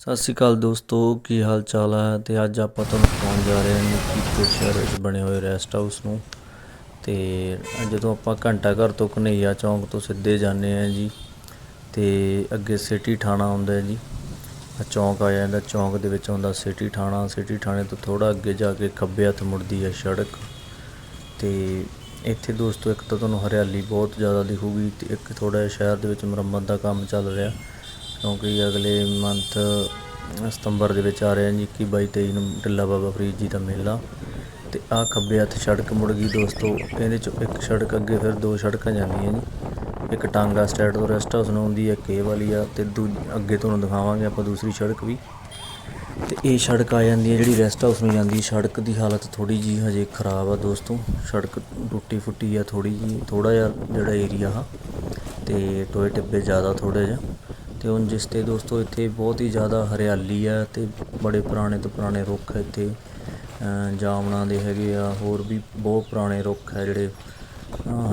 ਸਤਿ ਸ਼੍ਰੀ ਅਕਾਲ ਦੋਸਤੋ, ਕੀ ਹਾਲ ਚਾਲ ਹੈ? ਤੇ ਅੱਜ ਆਪਾਂ ਤੁਹਾਨੂੰ ਦਿਖਾਉਣ ਜਾ ਰਹੇ ਹਾਂ ਕੀਪੁਰ ਸ਼ਹਿਰ ਵਿੱਚ ਬਣੇ ਹੋਏ ਰੈਸਟ ਹਾਊਸ ਨੂੰ। ਤੇ ਜਦੋਂ ਆਪਾਂ ਘੰਟਾ ਘਰ ਤੋਂ ਕਨਈਆ ਚੌਂਕ ਤੋਂ ਸਿੱਧੇ ਜਾਂਦੇ ਆ ਜੀ, ਤੇ ਅੱਗੇ ਸਿਟੀ ਥਾਣਾ ਆਉਂਦਾ ਹੈ ਜੀ। ਆਹ ਚੌਂਕ ਆ ਜਾਂਦਾ, ਚੌਂਕ ਦੇ ਵਿੱਚ ਆਉਂਦਾ ਸਿਟੀ ਥਾਣਾ। ਸਿਟੀ ਥਾਣੇ ਤੋਂ ਥੋੜਾ ਅੱਗੇ ਜਾ ਕੇ ਖੱਬੇ ਹੱਥ ਮੁੜਦੀ ਹੈ ਸੜਕ। ਤੇ ਇੱਥੇ ਦੋਸਤੋ, ਇੱਕ ਤਾਂ ਤੁਹਾਨੂੰ ਹਰਿਆਲੀ ਬਹੁਤ ਜ਼ਿਆਦਾ ਦਿਖੂਗੀ ਤੇ ਇੱਕ ਥੋੜਾ ਜਿਹਾ ਸ਼ਹਿਰ ਦੇ ਵਿੱਚ ਮੁਰੰਮਤ ਦਾ ਕੰਮ ਚੱਲ ਰਿਹਾ। ਕਿਉਂਕਿ ਅਗਲੇ ਮੰਥ ਸਤੰਬਰ ਦੇ ਵਿੱਚ ਆ ਰਿਹਾ ਜੀ 21 22 23 ਨੂੰ ਢਿੱਲਾ ਬਾਬਾ ਫਰੀਦ ਜੀ ਦਾ ਮੇਲਾ। ਤੇ ਆਹ ਖੱਬੇ ਹੱਥ ਸੜਕ ਮੁੜ ਗਈ ਦੋਸਤੋ। ਇਹਦੇ ਚੋਂ ਇੱਕ ਸੜਕ ਅੱਗੇ ਫਿਰ ਦੋ ਸੜਕਾਂ ਜਾਂਦੀਆਂ ਜੀ। ਇੱਕ ਟਾਂਗਾ ਸਟੈਂਡ ਤੋਂ ਰੈਸਟ ਹਾਊਸ ਨੂੰ ਆਉਂਦੀ ਹੈ ਕੇ ਵਾਲੀ ਆ ਤੇ ਦੂ ਅੱਗੇ ਤੁਹਾਨੂੰ ਦਿਖਾਵਾਂਗੇ ਆਪਾਂ ਦੂਸਰੀ ਸੜਕ ਵੀ। ਤੇ ਇਹ ਸੜਕ ਆ ਜਾਂਦੀ ਹੈ ਜਿਹੜੀ ਰੈਸਟ ਹਾਊਸ ਨੂੰ ਜਾਂਦੀ ਸੜਕ ਦੀ ਹਾਲਤ ਥੋੜੀ ਜੀ ਹਜੇ ਖਰਾਬ ਆ ਦੋਸਤੋ। ਸੜਕ ਟੁੱਟੀ ਫੁੱਟੀ ਆ ਥੋੜੀ ਜੀ ਥੋੜਾ ਜਿਹਾ ਜਿਹੜਾ ਏਰੀਆ ਆ। ਤੇ ਟੋਏ ਟਿੱਬੇ ਜ਼ਿਆਦਾ ਥੋੜੇ ਜਿਹਾ। ਅਤੇ ਹੁਣ ਜਿਸ ਤੇ ਦੋਸਤੋ ਇੱਥੇ ਬਹੁਤ ਹੀ ਜ਼ਿਆਦਾ ਹਰਿਆਲੀ ਆ ਅਤੇ ਬੜੇ ਪੁਰਾਣੇ ਤੋਂ ਪੁਰਾਣੇ ਰੁੱਖ ਇੱਥੇ ਅ, ਜਾਮਨਾਂ ਦੇ ਹੈਗੇ ਆ ਹੋਰ ਵੀ ਬਹੁਤ ਪੁਰਾਣੇ ਰੁੱਖ ਆ ਜਿਹੜੇ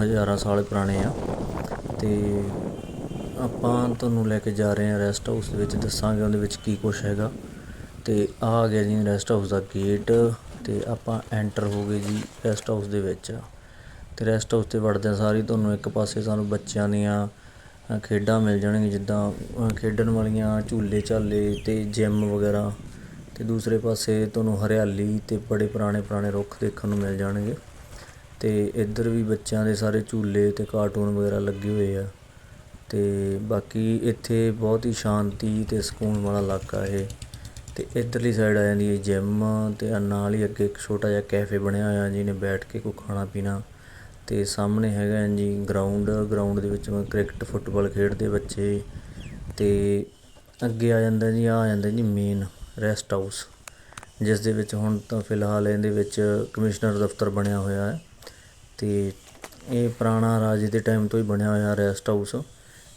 ਹਜ਼ਾਰਾਂ ਸਾਲ ਪੁਰਾਣੇ ਆ। ਤੇ ਆਪਾਂ ਤੁਹਾਨੂੰ ਲੈ ਕੇ ਜਾ ਰਹੇ ਹਾਂ ਰੈਸਟ ਹਾਊਸ ਦੇ ਵਿੱਚ ਦੱਸਾਂਗੇ ਉਹਦੇ ਵਿੱਚ ਕੀ ਕੁਝ ਹੈਗਾ। ਤੇ ਆ ਗਿਆ ਜੀ ਰੈਸਟ ਹਾਊਸ ਦਾ ਗੇਟ ਤੇ ਆਪਾਂ ਐਂਟਰ ਹੋ ਗਏ ਜੀ ਰੈਸਟ ਹਾਊਸ ਦੇ ਵਿੱਚ। ਤੇ ਰੈਸਟ ਹਾਊਸ ਤੇ ਵੜਦਿਆਂ ਸਾਰੀ ਤੁਹਾਨੂੰ ਇੱਕ ਪਾਸੇ ਸਾਨੂੰ ਬੱਚਿਆਂ ਦੀਆਂ ਖੇਡਾਂ ਮਿਲ ਜਾਣਗੀਆਂ ਜਿੱਦਾਂ ਖੇਡਣ ਵਾਲੀਆਂ ਝੂਲੇ ਝਾਲੇ ਅਤੇ ਜਿੰਮ ਵਗੈਰਾ ਅਤੇ ਦੂਸਰੇ ਪਾਸੇ ਤੁਹਾਨੂੰ ਹਰਿਆਲੀ ਅਤੇ ਬੜੇ ਪੁਰਾਣੇ ਪੁਰਾਣੇ ਰੁੱਖ ਦੇਖਣ ਨੂੰ ਮਿਲ ਜਾਣਗੇ। ਅਤੇ ਇੱਧਰ ਵੀ ਬੱਚਿਆਂ ਦੇ ਸਾਰੇ ਝੂਲੇ ਅਤੇ ਕਾਰਟੂਨ ਵਗੈਰਾ ਲੱਗੇ ਹੋਏ ਆ। ਅਤੇ ਬਾਕੀ ਇੱਥੇ ਬਹੁਤ ਹੀ ਸ਼ਾਂਤੀ ਅਤੇ ਸਕੂਨ ਵਾਲਾ ਇਲਾਕਾ ਇਹ। ਅਤੇ ਇੱਧਰਲੀ ਸਾਈਡ ਆ ਜਾਂਦੀ ਹੈ ਜਿੰਮ ਅਤੇ ਨਾਲ ਹੀ ਅੱਗੇ ਇੱਕ ਛੋਟਾ ਜਿਹਾ ਕੈਫੇ ਬਣਿਆ ਹੋਇਆ ਜਿਹਨੇ ਬੈਠ ਕੇ ਕੋਈ ਖਾਣਾ ਪੀਣਾ ਤੇ ਸਾਹਮਣੇ ਹੈਗਾ ਹੈ ਜੀ ਗਰਾਊਂਡ ਗਰਾਊਂਡ ਦੇ ਵਿੱਚ ਕ੍ਰਿਕਟ ਫੁੱਟਬਾਲ ਖੇਡਦੇ ਬੱਚੇ ਤੇ ਅੱਗੇ ਆ ਜਾਂਦਾ ਜੀ, ਆ ਜਾਂਦਾ ਜੀ ਮੇਨ ਰੈਸਟ ਹਾਊਸ ਜਿਸ ਦੇ ਵਿੱਚ ਹੁਣ ਤਾਂ ਫਿਲਹਾਲ ਇਹਦੇ ਵਿੱਚ ਕਮਿਸ਼ਨਰ ਦਫ਼ਤਰ ਬਣਿਆ ਹੋਇਆ ਹੈ ਤੇ ਇਹ ਪੁਰਾਣਾ ਰਾਜੇ ਦੇ ਟਾਈਮ ਤੋਂ ਹੀ ਬਣਿਆ ਹੋਇਆ ਰੈਸਟ ਹਾਊਸ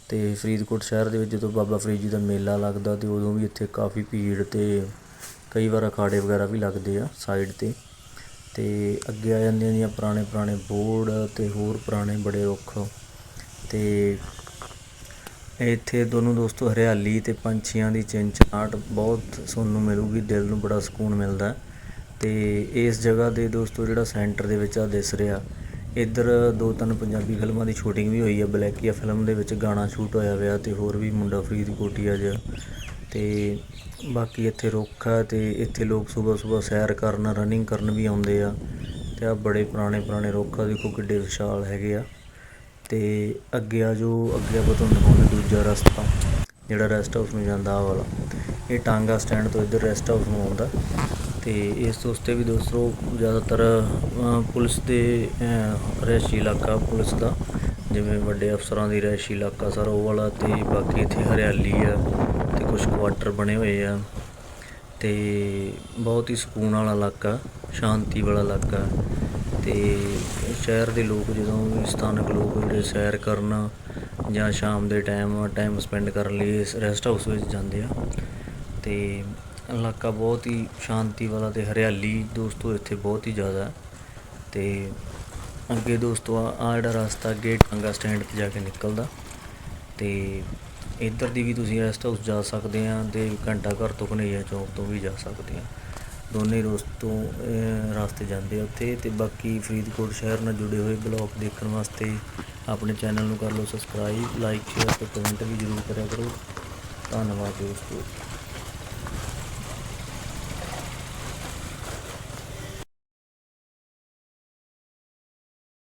ਤੇ ਫਰੀਦਕੋਟ ਸ਼ਹਿਰ ਦੇ ਵਿੱਚ ਜਦੋਂ ਬਾਬਾ ਫਰੀਦ ਜੀ ਦਾ ਮੇਲਾ ਲੱਗਦਾ ਤੇ ਉਦੋਂ ਵੀ ਇੱਥੇ ਕਾਫੀ ਭੀੜ ਤੇ ਕਈ ਵਾਰ ਅਖਾੜੇ ਵਗੈਰਾ ਵੀ ਲੱਗਦੇ ਆ ਸਾਈਡ ਤੇ। ਅਤੇ ਅੱਗੇ ਆ ਜਾਂਦੀਆਂ ਜੀਆਂ ਪੁਰਾਣੇ ਪੁਰਾਣੇ ਬੋਰਡ ਅਤੇ ਹੋਰ ਪੁਰਾਣੇ ਬੜੇ ਰੁੱਖ ਅਤੇ ਇੱਥੇ ਦੋਨੋਂ ਦੋਸਤੋ ਹਰਿਆਲੀ ਅਤੇ ਪੰਛੀਆਂ ਦੀ ਚਿੰਚਾਟ ਬਹੁਤ ਸੁਣਨ ਨੂੰ ਮਿਲੂਗੀ, ਦਿਲ ਨੂੰ ਬੜਾ ਸਕੂਨ ਮਿਲਦਾ। ਅਤੇ ਇਸ ਜਗ੍ਹਾ ਦੇ ਦੋਸਤੋ ਜਿਹੜਾ ਸੈਂਟਰ ਦੇ ਵਿੱਚ ਆ ਦਿਸ ਰਿਹਾ, ਇੱਧਰ ਦੋ ਤਿੰਨ ਪੰਜਾਬੀ ਫਿਲਮਾਂ ਦੀ ਸ਼ੂਟਿੰਗ ਵੀ ਹੋਈ ਹੈ ਬਲੈਕੀਆ ਫਿਲਮ ਦੇ ਵਿੱਚ ਗਾਣਾ ਸ਼ੂਟ ਹੋਇਆ ਹੋਇਆ ਅਤੇ ਹੋਰ ਵੀ ਮੁੰਡਾ ਫਰੀਦਕੋਟੀਆ ਜਿਹਾ। ਅਤੇ ਬਾਕੀ ਇੱਥੇ ਰੁੱਖ ਆ ਤੇ ਇੱਥੇ ਲੋਕ ਸਵੇਰ ਸਵੇਰ ਸੈਰ ਕਰਨ ਰਨਿੰਗ ਕਰਨ ਵੀ ਆਉਂਦੇ ਆ। ਅਤੇ ਆਹ ਬੜੇ ਪੁਰਾਣੇ ਪੁਰਾਣੇ ਰੁੱਖ ਆ ਦੇਖੋ ਕਿੱਡੇ ਵਿਸ਼ਾਲ ਹੈਗੇ ਆ। ਅਤੇ ਅੱਗੇ ਆ ਜੋ ਅੱਗੇ ਆਪਾਂ ਤੁਹਾਨੂੰ ਦਿਖਾਉਂਦੇ ਦੂਜਾ ਰਸਤਾ ਜਿਹੜਾ ਰੈਸਟ ਹਾਊਸ ਨੂੰ ਜਾਂਦਾ ਆ ਵਾਲਾ। ਇਹ ਟਾਂਗਾ ਸਟੈਂਡ ਤੋਂ ਇੱਧਰ ਰੈਸਟ ਹਾਊਸ ਨੂੰ ਆਉਂਦਾ। ਤੇ ਇਸ ਤੋਂ ਉੱਤੇ ਵੀ ਦੋਸਤੋ ਜ਼ਿਆਦਾਤਰ ਪੁਲਿਸ ਦੇ ਅ, ਰਿਹਾਇਸ਼ੀ ਇਲਾਕਾ ਪੁਲਿਸ ਦਾ ਜਿਵੇਂ ਵੱਡੇ ਅਫਸਰਾਂ ਦੀ ਰਿਹਾਇਸ਼ੀ ਇਲਾਕਾ ਸਰ ਉਹ ਵਾਲਾ ਤੇ ਬਾਕੀ ਇੱਥੇ ਹਰਿਆਲੀ ਆ। ਕੁਆਟਰ ਬਣੇ ਹੋਏ ਆ ਤੇ ਬਹੁਤ ਹੀ ਸਕੂਨ ਵਾਲਾ ਇਲਾਕਾ, ਸ਼ਾਂਤੀ ਵਾਲਾ ਇਲਾਕਾ। ਤੇ ਸ਼ਹਿਰ ਦੇ ਲੋਕ ਜਦੋਂ ਵੀ ਸਥਾਨਕ ਲੋਕ ਜਿਹੜੇ ਸੈਰ ਕਰਨ ਜਾਂ ਸ਼ਾਮ ਦੇ ਟਾਈਮ ਟਾਈਮ ਸਪੈਂਡ ਕਰਨ ਲਈ ਇਸ ਰੈਸਟ ਹਾਊਸ ਵਿੱਚ ਜਾਂਦੇ ਆ। ਤੇ ਇਲਾਕਾ ਬਹੁਤ ਹੀ ਸ਼ਾਂਤੀ ਵਾਲਾ ਤੇ ਹਰਿਆਲੀ ਦੋਸਤੋ ਇੱਥੇ ਬਹੁਤ ਹੀ ਜ਼ਿਆਦਾ। ਹੈ ਤੇ ਅੱਗੇ ਦੋਸਤੋ ਆ ਆਹ ਜਿਹੜਾ ਰਸਤਾ ਅੱਗੇ ਟਾਂਗਾ ਸਟੈਂਡ ਤੇ ਜਾ ਕੇ ਨਿਕਲਦਾ। ਤੇ ਇੱਧਰ ਦੀ ਵੀ ਤੁਸੀਂ ਰੈਸਟ ਹਾਊਸ ਜਾ ਸਕਦੇ ਆ ਤੇ ਘੰਟਾ ਘਰ ਤੋਂ ਕਨਈਆ ਚੌਕ ਤੋਂ ਵੀ ਜਾ ਸਕਦੇ ਆ। ਦੋਨੇ ਦੋਸਤੋ ਅਹ, ਰਸਤੇ ਜਾਂਦੇ ਆ ਉੱਥੇ ਤੇ ਬਾਕੀ ਫਰੀਦਕੋਟ ਸ਼ਹਿਰ ਨਾਲ ਜੁੜੇ ਹੋਏ ਬਲੌਗ ਦੇਖਣ ਵਾਸਤੇ ਆਪਣੇ ਚੈਨਲ ਨੂੰ ਕਰ ਲਓ ਸਬਸਕ੍ਰਾਈਬ ਲਾਈਕ ਸ਼ੇਅਰ ਤੇ ਕਮੈਂਟ ਵੀ ਜ਼ਰੂਰ ਕਰਿਆ ਕਰੋ। ਧੰਨਵਾਦ ਦੋਸਤੋ।